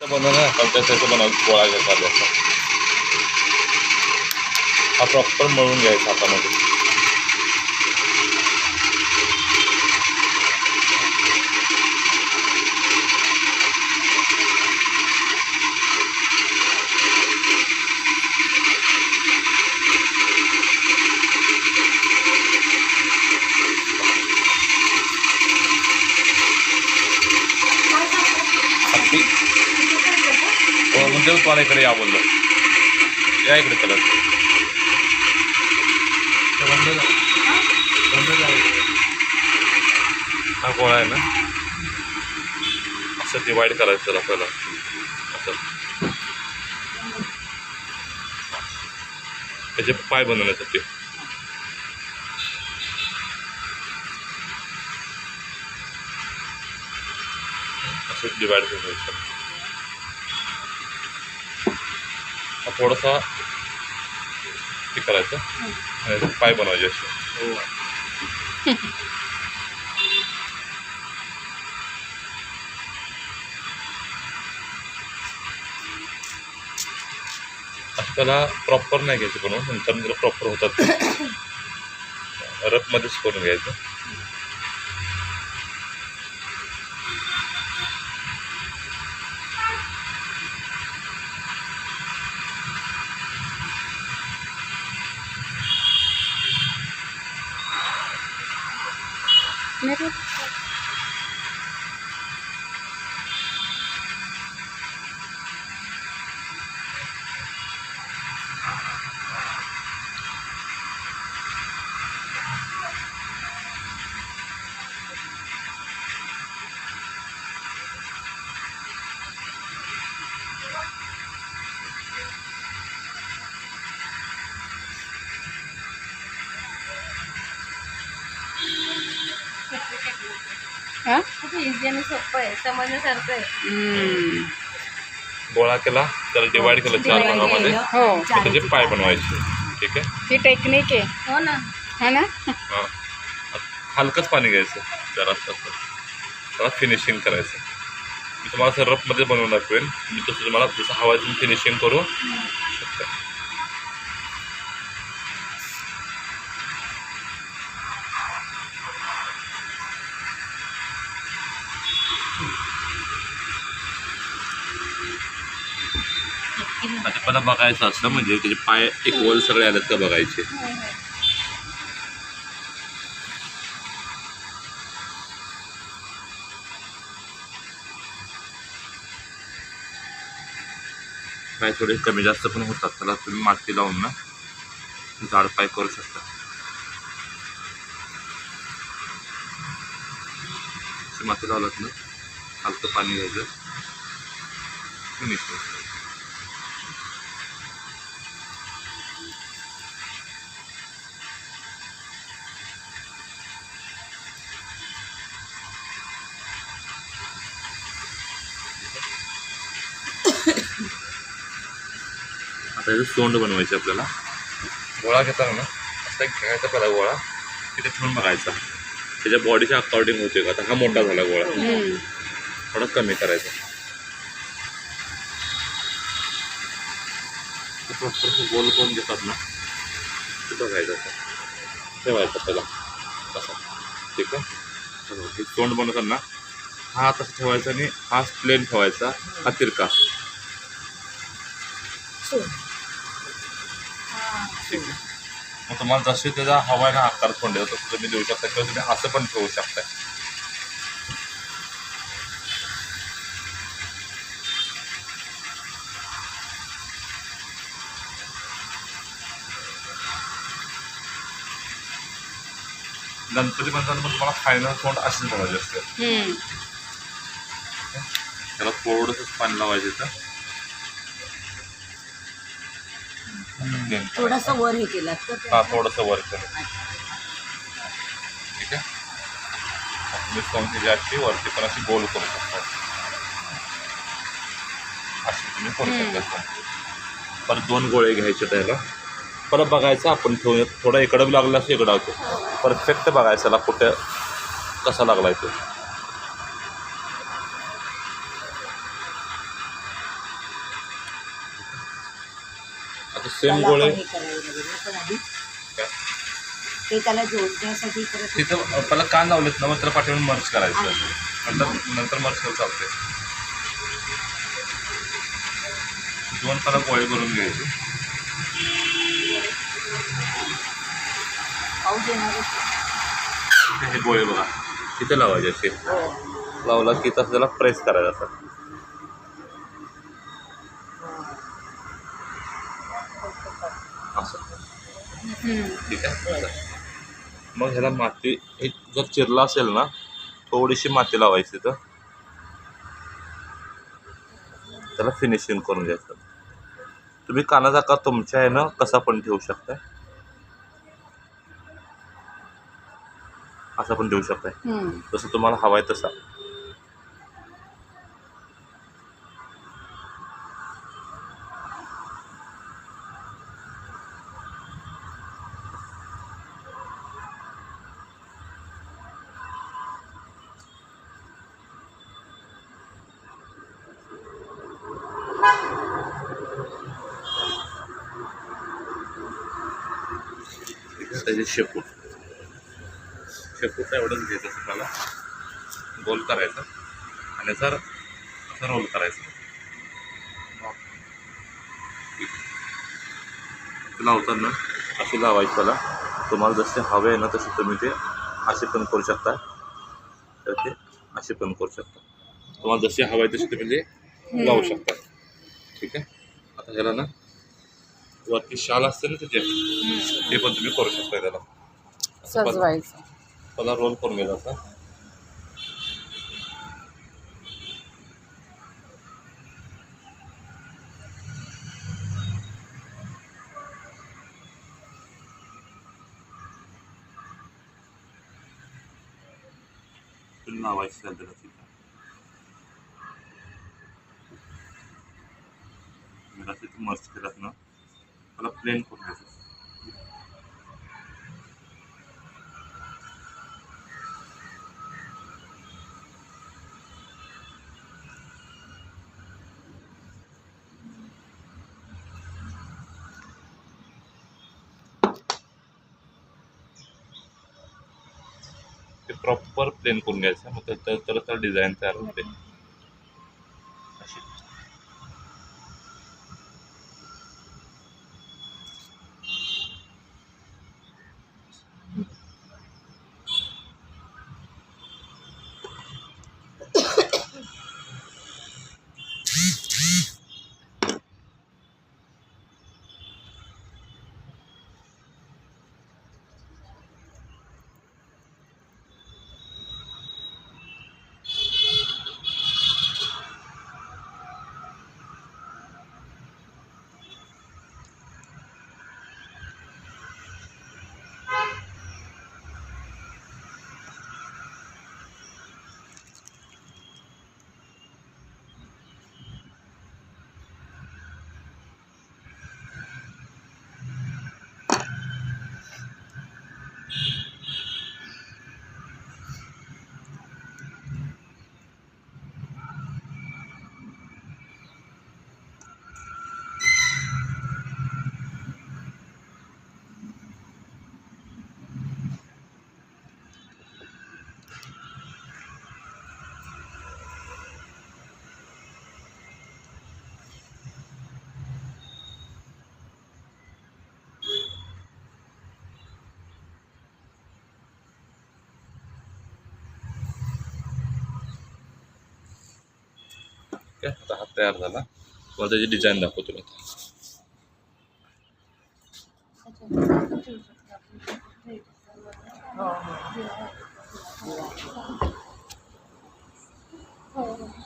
बनवणं पण त्याचं बनव गोळा घ्यायचा हा प्रॉपर मळून घ्यायचा हातामध्ये. म्हणजे तुम्हाला इकडे या बोललो. या इकडे चला. हा गोळा आहे ना? असं डिवाईड करायचं त्याला आपल्याला असं. त्याचे पाय बनवण्यासाठी असं डिवाईड करायचं. थोडासा हे करायचं. आणि पाय बनवायचे असे. असं त्याला प्रॉपर नाही घ्यायचं बनवून. नंतर त्याला प्रॉपर होतात रफमध्येच करून घ्यायचं. मेरे हा खूप इझी आणि सोपं आहे. समजण्यासारखं आहे. हम्म. गोळा केला त्याला डिवाईड केलं चार भागामध्ये. हो. त्याचे पाय बनवायचे. ठीक आहे? ही टेक्निक आहे. हो ना. हा ना? हां. हलकंच पाणी घ्यायचं जरा त्याला फिनिशिंग करायचं. मी तुम्हाला असं रफमध्ये बनवून दाखवेन मी तसं तुम्हाला जसं हवा फिनिशिंग करू शकता. आता बघायचं असतं म्हणजे त्याचे पाय वल सगळे आलेत का बघायचे? पाय थोडे कमी जास्त पण होतात. त्याला तुम्ही माती लावून ना झाड पाय करू शकता. माती लावलात ना हलकं पाणी घ्यायचं. फिनिश आता याचं सोंड बनवायचे आपल्याला. गोळा घेताना ना असा एक घ्यायचा पहिला गोळा. तिथे ठेवून बघायचा. त्याच्या बॉडीच्या अकॉर्डिंग होते का आता हा मोठा झाला गोळा. थोडा कमी करायचा. गोल कोण घेतात ना? ते बघायचं असं. ठेवायचं त्याला. तसा. ठीक आहे. हे तोंड बनवताना हा तसा ठेवायचा आणि हा प्लेन ठेवायचा. हा तिरका. ठीक आहे मग तुम्हाला जसे त्याचा हवा आहे ना आकार आहे तसं तुम्ही देऊ शकता किंवा तुम्ही असं पण ठेवू शकता. गणपती म्हणताना पण तुम्हाला फायनल तोंड असेच बनवायचे असते. त्याला थोडंसंच पाणी लावायचं तर थोडासा वर हे केला. हा थोडंसं वर केलं. ठीक आहे? कोणती जास्ती वरती पण अशी गोल करू शकता. अशी तुम्ही करू शकता. परत दोन गोळे घ्यायचे त्याला. परत बघायचं आपण ठेवून थोडा इकडं लागला असं इकडं होतो. परफेक्ट बघायचं कुठे कसा लागलाय तो. आता सेम त्याला गोळे. पण हे करायला लागेल. ना पण आधी काय? ते त्याला जोडण्यासाठी परत तिथं पहिला कान लावलेत ना मग त्याला पाठवून मर्च करायचं. नंतर नंतर मर्च करून चालते दोन पहिला गोळे करून घ्यायचे. पाऊस येणारच हे गोळे बघा. तिथे लावायचे असे हो. लावला की तसं त्याला प्रेस करायचं असं ठीक आहे. मग ह्याला माती एक जर चिरला असेल ना थोडीशी माती लावायची तर त्याला फिनिशिंग करून घ्यायचं. तुम्ही कानाचा आकार तुमच्या आहे ना कसा पण ठेवू शकताय. असा पण ठेवू शकताय. जसं तुम्हाला हवाय तसा. त्याचे शेपूट. शेपूट एवढंच घ्यायचं असं गोल करायचं. आणि सर असं रोल करायचं. लावताना अशी लावायची त्याला. तुम्हाला जसे हवे आहे ना तसे तुम्ही ते असे पण करू शकता. तर ते असे पण करू शकता. तुम्हाला जसे हवे आहे तसे तुम्ही ते लावू शकता. ठीक आहे? आता ह्याला ना वरती शाल असते ना त्याचे ते पण तुम्ही करू शकता त्याला. सजवायचं. त्याला रोल करून घ्यायचा असा लावायची त्याला तिथं तिथे मर्च केलात ना? प्लेन करून घ्यायचं ते प्रॉपर प्लेन करून घ्यायचं मग तर तर डिझाईन तयार होते आहे. आता हा तयार झाला. तुम्हाला त्याची डिझाईन दाखवतो मी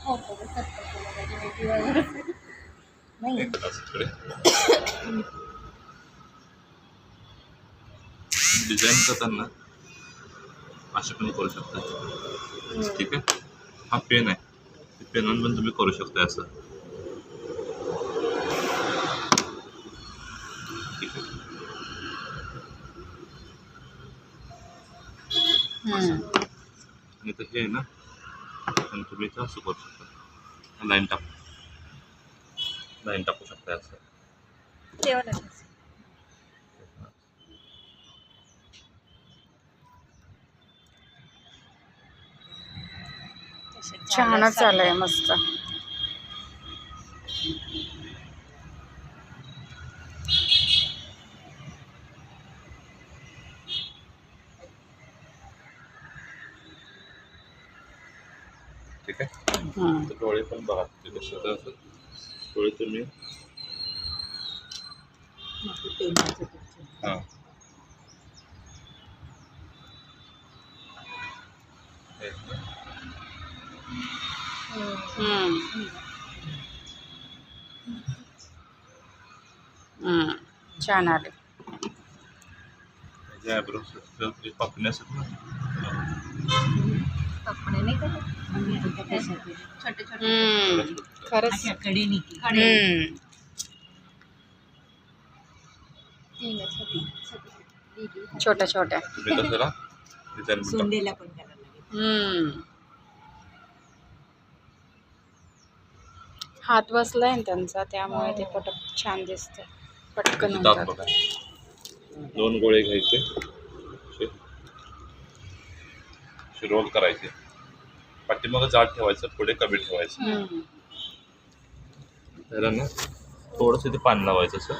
हो डिझाईन करताना असे पण करू शकता. ठीक आहे. हा पेन आहे. पेनानं पण तुम्ही करू शकता असं. आणि तर हे ना आणि तुम्ही इथं असं करू शकता लाईन टाकू लाईन टाकू शकता असं छानच आलंय मस्त. ठीक आहे? डोळे पण बघा डोळे तुम्ही हां. हे. हम्म. हम्म. छान आले जे आयब्रो पापणी असतात ना कपडे नाही का छोटे छोटे हम्म. खरंच. छोट्या छोट्या. सोंडेला पण करायला लागेल हम्म. हात बसलाय ना त्यांचा त्यामुळे ते पटक छान दिसत पटकन दात होतात. बघा दोन गोळे घ्यायचे. असे. असे रोल करायचे. पाठीमागं जाड ठेवायचं पुढे कमी ठेवायचं. हम्म. त्याला ना थोडंसं ते पाणी लावायचं असं.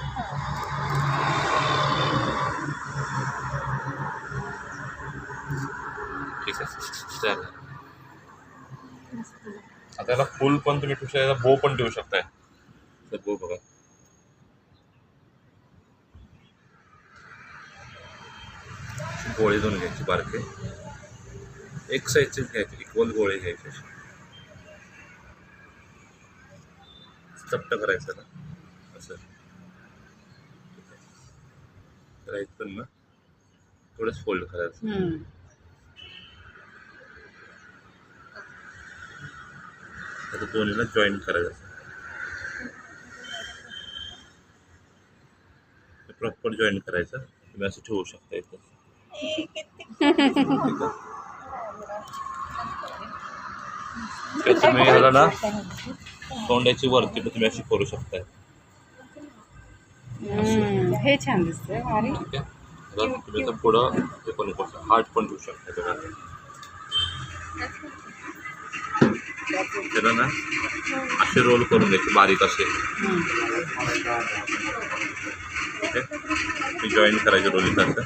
ठीक आहे. चालेल. आता याला फुल पण तुम्ही ठेवू शकता बो पण ठेवू शकताय. तर बो बघा. गोळे दोन घ्यायचे बारके. एक साईजचे घ्यायचे इक्वल गोळे घ्यायचे चपट करायचं ना असं. इथून ना. थोडंच फोल्ड करायचं. दोन्हीला जॉईन करायचं प्रॉपर जॉईन करायचं. तुम्ही असं ठेवू शकता इथं. तुम्ही ह्याला ना तोंडाची वरती पण तुम्ही अशी करू शकताय. हे छान दिसतंय ठीक आहे. तुम्ही पुढं पण करू शकता. हार्ट पण ठेवू शकता त्याला ना असे रोल करून द्यायचे बारीक असे. ठीक आहे जॉईन करायचे रोलिंग असं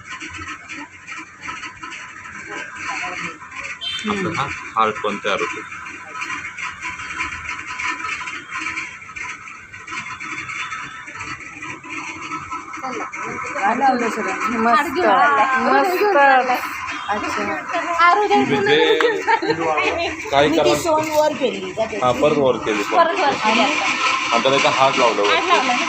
आपला हा हार्ट पण तयार होतो मस्त मस्त अच्छा तुम्ही जे काय मी ती करा सोन वर केली का हा परत वर केली परत वर केली आता. इथं हात लावला हात वरती. लावला ना